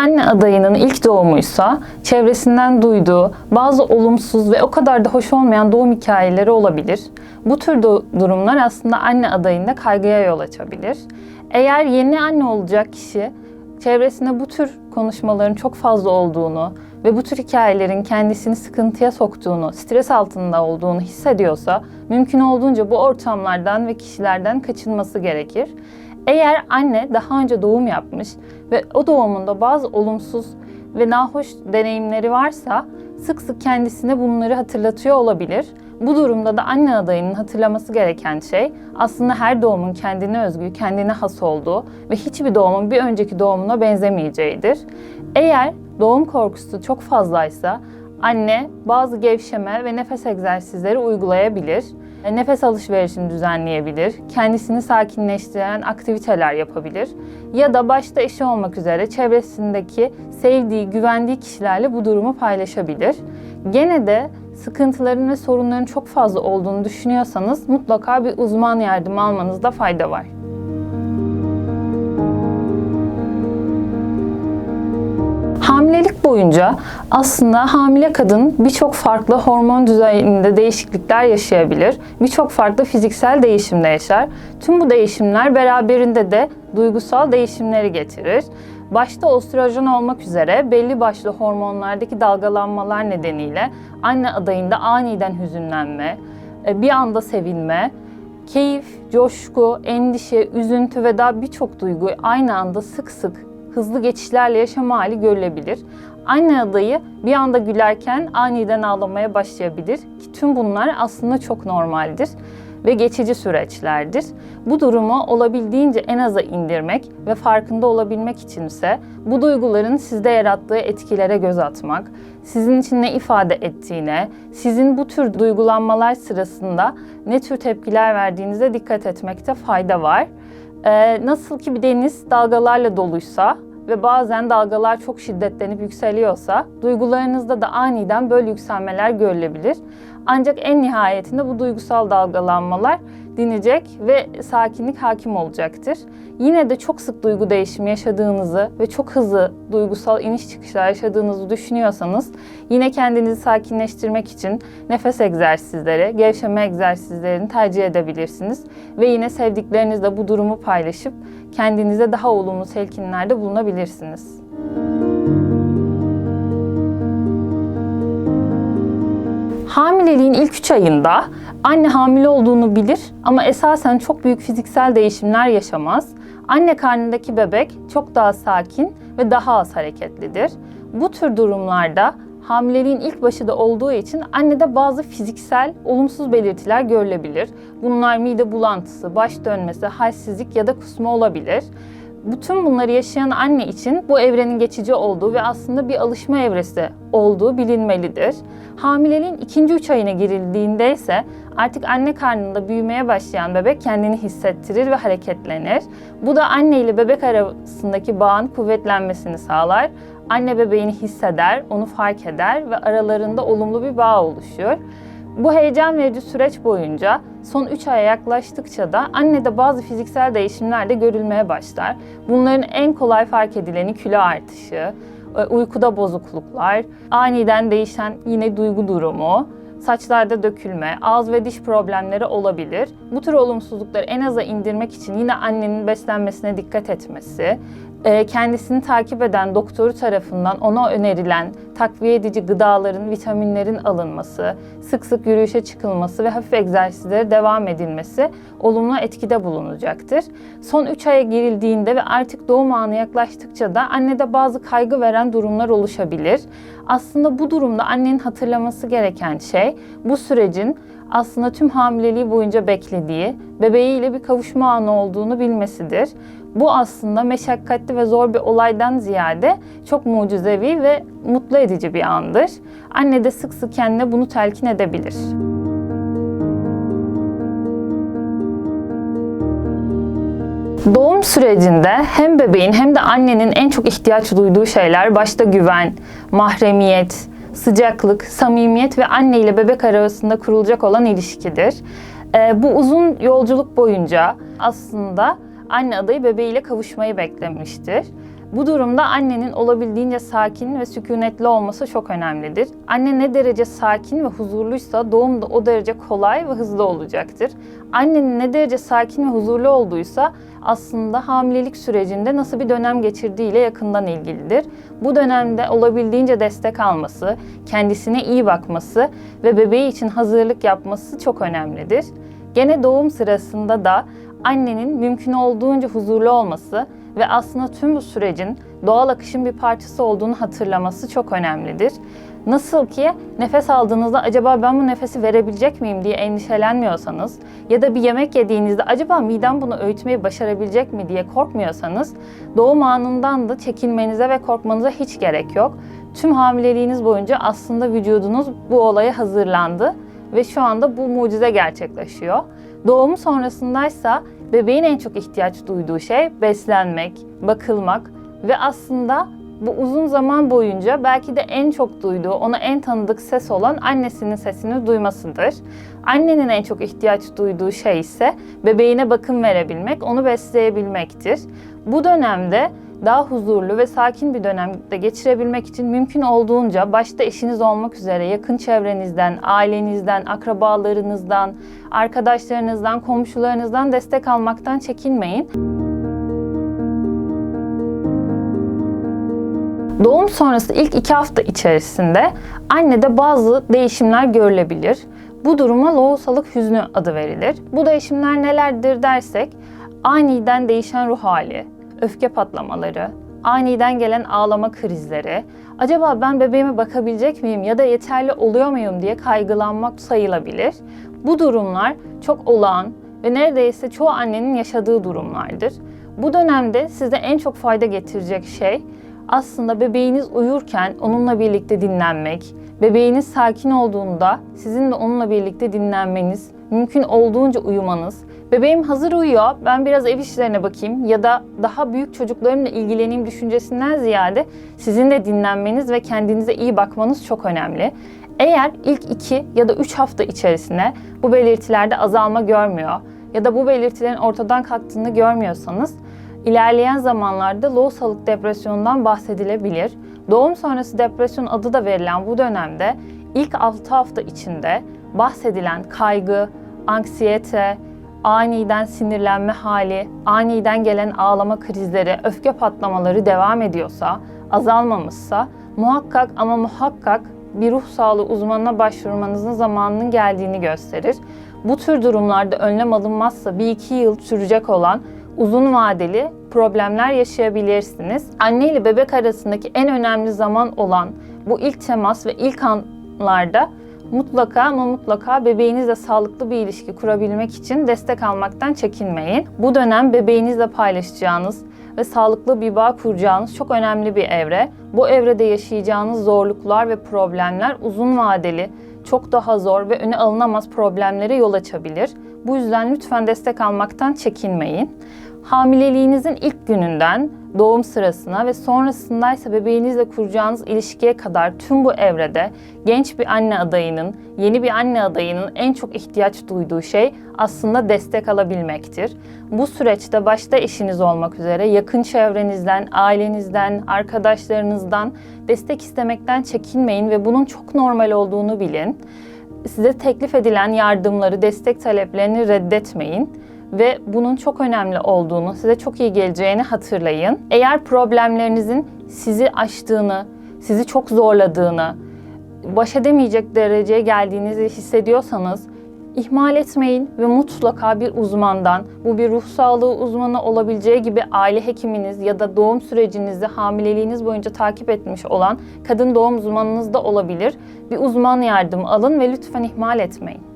anne adayının ilk doğumuysa çevresinden duyduğu bazı olumsuz ve o kadar da hoş olmayan doğum hikayeleri olabilir. Bu tür durumlar aslında anne adayında kaygıya yol açabilir. Eğer yeni anne olacak kişi çevresinde bu tür konuşmaların çok fazla olduğunu ve bu tür hikayelerin kendisini sıkıntıya soktuğunu, stres altında olduğunu hissediyorsa mümkün olduğunca bu ortamlardan ve kişilerden kaçınması gerekir. Eğer anne daha önce doğum yapmış ve o doğumunda bazı olumsuz ve nahoş deneyimleri varsa sık sık kendisine bunları hatırlatıyor olabilir. Bu durumda da anne adayının hatırlaması gereken şey aslında her doğumun kendine özgü, kendine has olduğu ve hiçbir doğumun bir önceki doğumuna benzemeyeceğidir. Eğer doğum korkusu çok fazlaysa anne bazı gevşeme ve nefes egzersizleri uygulayabilir. E, Nefes alışverişini düzenleyebilir, kendisini sakinleştiren aktiviteler yapabilir ya da başta eşi olmak üzere çevresindeki sevdiği, güvendiği kişilerle bu durumu paylaşabilir. Gene de sıkıntıların ve sorunların çok fazla olduğunu düşünüyorsanız mutlaka bir uzman yardımı almanızda fayda var. Boyunca aslında hamile kadın birçok farklı hormon düzeyinde değişiklikler yaşayabilir. Birçok farklı fiziksel değişimde yaşar. Tüm bu değişimler beraberinde de duygusal değişimleri getirir. Başta östrojen olmak üzere belli başlı hormonlardaki dalgalanmalar nedeniyle anne adayında aniden hüzünlenme, e, bir anda sevinme, keyif, coşku, endişe, üzüntü ve daha birçok duygu aynı anda sık sık hızlı geçişlerle yaşama hali görülebilir. Anne adayı bir anda gülerken aniden ağlamaya başlayabilir ki tüm bunlar aslında çok normaldir ve geçici süreçlerdir. Bu durumu olabildiğince en aza indirmek ve farkında olabilmek içinse bu duyguların sizde yarattığı etkilere göz atmak, sizin için ne ifade ettiğine, sizin bu tür duygulanmalar sırasında ne tür tepkiler verdiğinize dikkat etmekte fayda var. Ee, nasıl ki bir deniz dalgalarla doluysa ve bazen dalgalar çok şiddetlenip yükseliyorsa duygularınızda da aniden böyle yükselmeler görülebilir. Ancak en nihayetinde bu duygusal dalgalanmalar dinecek ve sakinlik hakim olacaktır. Yine de çok sık duygu değişimi yaşadığınızı ve çok hızlı duygusal iniş çıkışlar yaşadığınızı düşünüyorsanız yine kendinizi sakinleştirmek için nefes egzersizleri, gevşeme egzersizlerini tercih edebilirsiniz. Ve yine sevdiklerinizle bu durumu paylaşıp kendinize daha olumlu telkinlerde bulunabilirsiniz. Hamileliğin ilk 3 ayında anne hamile olduğunu bilir ama esasen çok büyük fiziksel değişimler yaşamaz. Anne karnındaki bebek çok daha sakin ve daha az hareketlidir. Bu tür durumlarda hamileliğin ilk başında olduğu için annede bazı fiziksel olumsuz belirtiler görülebilir. Bunlar mide bulantısı, baş dönmesi, halsizlik ya da kusma olabilir. Bütün bunları yaşayan anne için bu evrenin geçici olduğu ve aslında bir alışma evresi olduğu bilinmelidir. Hamileliğin ikinci üç ayına girildiğinde ise artık anne karnında büyümeye başlayan bebek kendini hissettirir ve hareketlenir. Bu da anne ile bebek arasındaki bağın kuvvetlenmesini sağlar. Anne bebeğini hisseder, onu fark eder ve aralarında olumlu bir bağ oluşuyor. Bu heyecan verici süreç boyunca son 3 aya yaklaştıkça da annede bazı fiziksel değişimler de görülmeye başlar. Bunların en kolay fark edileni kilo artışı, e, uykuda bozukluklar, aniden değişen yine duygu durumu, saçlarda dökülme, ağız ve diş problemleri olabilir. Bu tür olumsuzlukları en aza indirmek için yine annenin beslenmesine dikkat etmesi, kendisini takip eden doktoru tarafından ona önerilen takviye edici gıdaların, vitaminlerin alınması, sık sık yürüyüşe çıkılması ve hafif egzersizlere devam edilmesi olumlu etkide bulunacaktır. Son 3 aya girildiğinde ve artık doğum anı yaklaştıkça da annede bazı kaygı veren durumlar oluşabilir. Aslında bu durumda annenin hatırlaması gereken şey bu sürecin aslında tüm hamileliği boyunca beklediği, bebeğiyle bir kavuşma anı olduğunu bilmesidir. Bu aslında meşakkatli ve zor bir olaydan ziyade çok mucizevi ve mutlu edici bir andır. Anne de sık sık kendine bunu telkin edebilir. Doğum sürecinde hem bebeğin hem de annenin en çok ihtiyaç duyduğu şeyler başta güven, mahremiyet, sıcaklık, samimiyet ve anne ile bebek arasında kurulacak olan ilişkidir. Ee, bu uzun yolculuk boyunca aslında anne adayı bebeğiyle kavuşmayı beklemiştir. Bu durumda annenin olabildiğince sakin ve sükunetli olması çok önemlidir. Anne ne derece sakin ve huzurluysa doğum da o derece kolay ve hızlı olacaktır. Annenin ne derece sakin ve huzurlu olduysa aslında hamilelik sürecinde nasıl bir dönem geçirdiğiyle yakından ilgilidir. Bu dönemde olabildiğince destek alması, kendisine iyi bakması ve bebeği için hazırlık yapması çok önemlidir. Gene doğum sırasında da annenin mümkün olduğunca huzurlu olması ve aslında tüm bu sürecin doğal akışın bir parçası olduğunu hatırlaması çok önemlidir. Nasıl ki nefes aldığınızda acaba ben bu nefesi verebilecek miyim diye endişelenmiyorsanız ya da bir yemek yediğinizde acaba midem bunu öğütmeyi başarabilecek mi diye korkmuyorsanız doğum anından da çekinmenize ve korkmanıza hiç gerek yok. Tüm hamileliğiniz boyunca aslında vücudunuz bu olaya hazırlandı ve şu anda bu mucize gerçekleşiyor. Doğum sonrasındaysa bebeğin en çok ihtiyaç duyduğu şey beslenmek, bakılmak ve aslında bu uzun zaman boyunca belki de en çok duyduğu, ona en tanıdık ses olan annesinin sesini duymasıdır. Annenin en çok ihtiyaç duyduğu şey ise bebeğine bakım verebilmek, onu besleyebilmektir. Bu dönemde daha huzurlu ve sakin bir dönemde geçirebilmek için mümkün olduğunca başta eşiniz olmak üzere yakın çevrenizden, ailenizden, akrabalarınızdan, arkadaşlarınızdan, komşularınızdan destek almaktan çekinmeyin. Doğum sonrası ilk iki hafta içerisinde annede bazı değişimler görülebilir. Bu duruma lohusalık hüznü adı verilir. Bu değişimler nelerdir dersek, aniden değişen ruh hali, öfke patlamaları, aniden gelen ağlama krizleri, acaba ben bebeğime bakabilecek miyim ya da yeterli oluyor muyum diye kaygılanmak sayılabilir. Bu durumlar çok olağan ve neredeyse çoğu annenin yaşadığı durumlardır. Bu dönemde size en çok fayda getirecek şey aslında bebeğiniz uyurken onunla birlikte dinlenmek, bebeğiniz sakin olduğunda sizin de onunla birlikte dinlenmeniz, mümkün olduğunca uyumanız, bebeğim hazır uyuyor, ben biraz ev işlerine bakayım ya da daha büyük çocuklarımla ilgileneyim düşüncesinden ziyade sizin de dinlenmeniz ve kendinize iyi bakmanız çok önemli. Eğer ilk 2 ya da 3 hafta içerisinde bu belirtilerde azalma görmüyor ya da bu belirtilerin ortadan kalktığını görmüyorsanız İlerleyen zamanlarda lohusalık depresyonundan bahsedilebilir. Doğum sonrası depresyon adı da verilen bu dönemde ilk 6 hafta içinde bahsedilen kaygı, anksiyete, aniden sinirlenme hali, aniden gelen ağlama krizleri, öfke patlamaları devam ediyorsa, azalmamışsa muhakkak ama muhakkak bir ruh sağlığı uzmanına başvurmanızın zamanının geldiğini gösterir. Bu tür durumlarda önlem alınmazsa 1-2 yıl sürecek olan uzun vadeli problemler yaşayabilirsiniz. Anne ile bebek arasındaki en önemli zaman olan bu ilk temas ve ilk anlarda mutlaka ama mutlaka bebeğinizle sağlıklı bir ilişki kurabilmek için destek almaktan çekinmeyin. Bu dönem bebeğinizle paylaşacağınız ve sağlıklı bir bağ kuracağınız çok önemli bir evre. Bu evrede yaşayacağınız zorluklar ve problemler uzun vadeli, çok daha zor ve öne alınamaz problemlere yol açabilir. Bu yüzden lütfen destek almaktan çekinmeyin. Hamileliğinizin ilk gününden doğum sırasına ve sonrasındaysa bebeğinizle kuracağınız ilişkiye kadar tüm bu evrede genç bir anne adayının, yeni bir anne adayının en çok ihtiyaç duyduğu şey aslında destek alabilmektir. Bu süreçte başta eşiniz olmak üzere yakın çevrenizden, ailenizden, arkadaşlarınızdan destek istemekten çekinmeyin ve bunun çok normal olduğunu bilin. Size teklif edilen yardımları, destek taleplerini reddetmeyin ve bunun çok önemli olduğunu, size çok iyi geleceğini hatırlayın. Eğer problemlerinizin sizi aştığını, sizi çok zorladığını, baş edemeyecek dereceye geldiğinizi hissediyorsanız ihmal etmeyin ve mutlaka bir uzmandan, bu bir ruh sağlığı uzmanı olabileceği gibi aile hekiminiz ya da doğum sürecinizi hamileliğiniz boyunca takip etmiş olan kadın doğum uzmanınız da olabilir. Bir uzman yardım alın ve lütfen ihmal etmeyin.